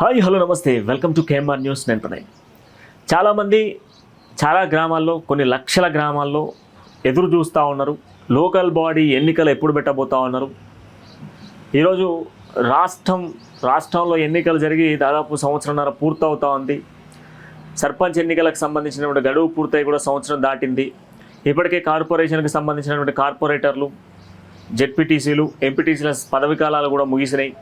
Hi hello నమస్తే. Welcome to KMR news. నేను ప్రణయ్. చాలామంది చాలా గ్రామాల్లో కొన్ని లక్షల గ్రామాల్లో ఎదురు చూస్తూ ఉన్నారు. లోకల్ బాడీ ఎన్నికలు ఎప్పుడు పెట్టబోతా ఉన్నారు? ఈరోజు రాష్ట్రం రాష్ట్రంలో ఎన్నికలు జరిగి దాదాపు సంవత్సరంన్నర పూర్తవుతా ఉంది. సర్పంచ్ ఎన్నికలకు సంబంధించినటువంటి గడువు పూర్తయి కూడా సంవత్సరం దాటింది. ఇప్పటికే కార్పొరేషన్కి సంబంధించినటువంటి కార్పొరేటర్లు జెడ్పీటీసీలు ఎంపీటీసీల పదవి కాలాలు కూడా ముగిసినాయి.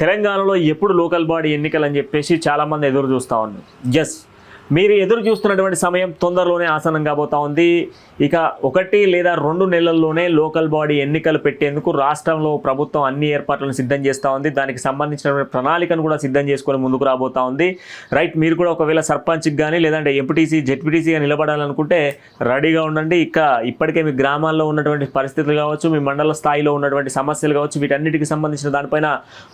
తెలంగాణలో ఎప్పుడు లోకల్ బాడీ ఎన్నికలు అని చెప్పేసి చాలామంది ఎదురు చూస్తూ ఉన్నారు. ఎస్ మీరు ఎదురు చూస్తున్నటువంటి సమయం తొందరలోనే ఆసనం కాబోతా ఉంది. ఇక ఒకటి లేదా రెండు నెలల్లోనే లోకల్ బాడీ ఎన్నికలు పెట్టేందుకు రాష్ట్రంలో ప్రభుత్వం అన్ని ఏర్పాట్లను సిద్ధం చేస్తూ ఉంది. దానికి సంబంధించినటువంటి ప్రణాళికను కూడా సిద్ధం చేసుకొని ముందుకు రాబోతా ఉంది. రైట్ మీరు కూడా ఒకవేళ సర్పంచ్కి కానీ లేదంటే ఎంపీటీసీ జెడ్పీటీసీగా నిలబడాలనుకుంటే రెడీగా ఉండండి. ఇక ఇప్పటికే మీ గ్రామాల్లో ఉన్నటువంటి పరిస్థితులు కావచ్చు మీ మండల స్థాయిలో ఉన్నటువంటి సమస్యలు కావచ్చు వీటన్నిటికి సంబంధించిన దానిపైన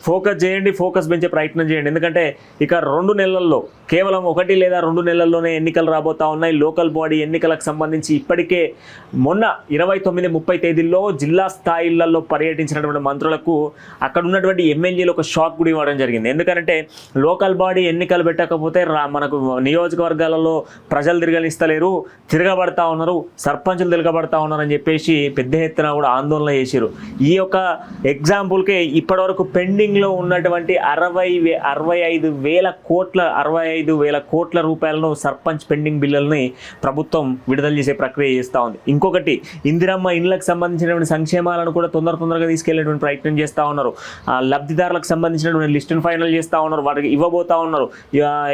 ఫోకస్ చేయండి. ఫోకస్ పెంచే ప్రయత్నం చేయండి. ఎందుకంటే ఇక రెండు నెలల్లో కేవలం ఒకటి లేదా రెండు నెలల్లోనే ఎన్నికలు రాబోతా ఉన్నాయి. లోకల్ బాడీ ఎన్నికలకు సంబంధించి ఇప్పటికే మొన్న ఇరవై తొమ్మిది ముప్పై తేదీల్లో జిల్లా స్థాయిలలో పర్యటించినటువంటి మంత్రులకు అక్కడ ఉన్నటువంటి ఎమ్మెల్యేలు ఒక షాక్ కూడా ఇవ్వడం జరిగింది. ఎందుకంటే లోకల్ బాడీ ఎన్నికలు పెట్టకపోతే మనకు నియోజకవర్గాలలో ప్రజలు తిరగనిస్తలేరు తిరగబడతా ఉన్నారు సర్పంచులు తిరగబడతా ఉన్నారు అని చెప్పేసి పెద్ద ఎత్తున కూడా ఆందోళన చేశారు ఈ యొక్క ఎగ్జాంపుల్కే ఇప్పటివరకు పెండింగ్లో ఉన్నటువంటి అరవై అరవై ఐదు వేల కోట్ల అరవై ఐదు వేల కోట్ల రూపాయలను సర్పంచ్ పెండింగ్ బిల్లుల్ని ప్రభుత్వం విడుదల చేసే ప్రక్రియ చేస్తూ ఉంది. ఇంకొకటి ఇందిరమ్మ ఇండ్లకు సంబంధించినటువంటి సంక్షేమాలను కూడా తొందర తొందరగా తీసుకెళ్ళేటువంటి ప్రయత్నం చేస్తూ ఉన్నారు. ఆ లబ్ధిదారులకు సంబంధించినటువంటి లిస్టును ఫైనల్ చేస్తూ ఉన్నారు వాటికి ఇవ్వబోతా ఉన్నారు.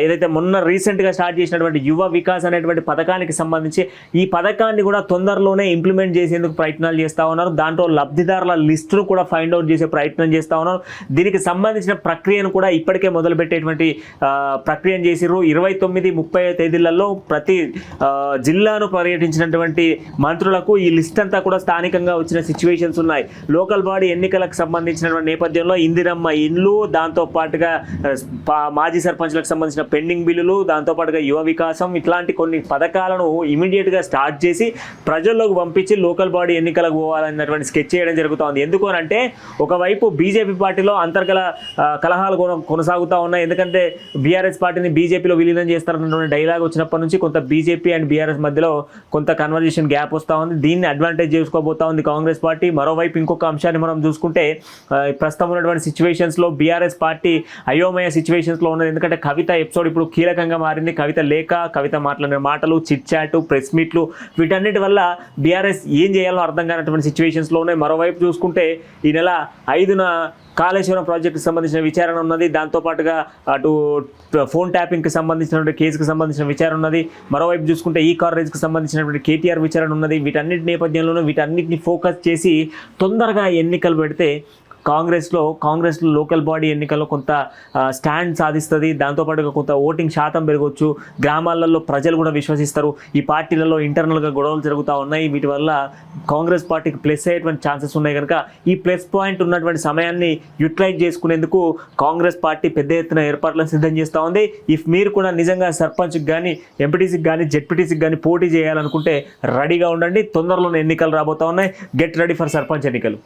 ఏదైతే మొన్న రీసెంట్గా స్టార్ట్ చేసినటువంటి యువ వికాస్ అనేటువంటి పథకానికి సంబంధించి ఈ పథకాన్ని కూడా తొందరలోనే ఇంప్లిమెంట్ చేసేందుకు ప్రయత్నాలు చేస్తూ ఉన్నారు. దాంట్లో లబ్ధిదారుల లిస్టును కూడా ఫైండ్ అవుట్ చేసే ప్రయత్నం చేస్తూ ఉన్నారు. దీనికి సంబంధించిన ప్రక్రియను కూడా ఇప్పటికే మొదలుపెట్టేటువంటి ప్రక్రియను చేసిర్రు. ఇరవై తొమ్మిది ముప్పై తేదీలలో ప్రతి జిల్లాను పర్యటించినటువంటి మంత్రులకు ఈ లిస్ట్ అంతా కూడా స్థానికంగా వచ్చిన సిచ్యువేషన్స్ ఉన్నాయి. లోకల్ బాడీ ఎన్నికలకు సంబంధించినటువంటి నేపథ్యంలో ఇందిరమ్మ ఇండ్లు దాంతో పాటుగా పా- మాజీ సర్పంచ్లకు సంబంధించిన పెండింగ్ బిల్లులు దాంతో పాటుగా యువ వికాసం ఇట్లాంటి కొన్ని పథకాలను ఇమీడియట్గా స్టార్ట్ చేసి ప్రజల్లోకి పంపించి లోకల్ బాడీ ఎన్నికలకు పోవాలన్నటువంటి స్కెచ్ చేయడం జరుగుతోంది. ఎందుకు అంటే ఒకవైపు బీజేపీ పార్టీలో అంతర్గల కలహాలు కొనసాగుతూ ఉన్నాయి. ఎందుకంటే బీఆర్ఎస్ పార్టీని బీజేపీలో విలీనం చేస్తారన్న చేస్తారన్నటువంటి డైలాగ్ వచ్చినప్పటి నుంచి కొంత బీజేపీ అండ్ బీఆర్ఎస్ మధ్యలో కొంత కన్వర్జేషన్ గ్యాప్ వస్తూ ఉంది. దీన్ని అడ్వాంటేజ్ చేసుకోబోతా ఉంది కాంగ్రెస్ పార్టీ. మరోవైపు ఇంకొక అంశాన్ని మనం చూసుకుంటే ప్రస్తుతం ఉన్నటువంటి సిచ్యువేషన్స్లో బీఆర్ఎస్ పార్టీ అయోమయ సిచ్యువేషన్స్లో ఉన్నది. ఎందుకంటే కవిత ఎపిసోడ్ ఇప్పుడు కీలకంగా మారింది. కవిత లేఖ కవిత మాట్లాడిన మాటలు చిట్ చాట్ ప్రెస్ మీట్లు వీటన్నిటి వల్ల బీఆర్ఎస్ ఏం చేయాలో అర్థం కానటువంటి సిచ్యువేషన్స్లో ఉన్నాయి. మరోవైపు చూసుకుంటే ఈ నెల ఐదున కాళేశ్వరం ప్రాజెక్టుకి సంబంధించిన విచారణ ఉన్నది. దాంతోపాటుగా అటు ఫోన్ ట్యాపింగ్కి సంబంధించినటువంటి కేసుకి సంబంధించిన విచారణ ఉన్నది. మరోవైపు చూసుకుంటే ఈ కారేజ్కి సంబంధించినటువంటి కేటీఆర్ విచారణ ఉన్నది. వీటన్నిటి నేపథ్యంలోనూ వీటన్నిటిని ఫోకస్ చేసి తొందరగా ఎన్నికలు పెడితే కాంగ్రెస్లో కాంగ్రెస్లో లోకల్ బాడీ ఎన్నికల్లో కొంత స్టాండ్ సాధిస్తుంది. దాంతోపాటుగా కొంత ఓటింగ్ శాతం పెరగవచ్చు గ్రామాలలో ప్రజలు కూడా విశ్వసిస్తారు. ఈ పార్టీలలో ఇంటర్నల్గా గొడవలు జరుగుతూ ఉన్నాయి. వీటి వల్ల కాంగ్రెస్ పార్టీకి ప్లస్ అయ్యేటువంటి ఛాన్సెస్ ఉన్నాయి కనుక ఈ ప్లస్ పాయింట్ ఉన్నటువంటి సమయాన్ని యూటిలైజ్ చేసుకునేందుకు కాంగ్రెస్ పార్టీ పెద్ద ఎత్తున ఏర్పాట్లను సిద్ధం చేస్తూ ఉంది. ఇఫ్ మీరు కూడా నిజంగా సర్పంచ్కి కానీ ఎంపీటీసీకి కానీ జెడ్పీటీసీకి కానీ పోటీ చేయాలనుకుంటే రెడీగా ఉండండి. తొందరలోనే ఎన్నికలు రాబోతా ఉన్నాయి. గెట్ రెడీ ఫర్ సర్పంచ్ ఎన్నికలు.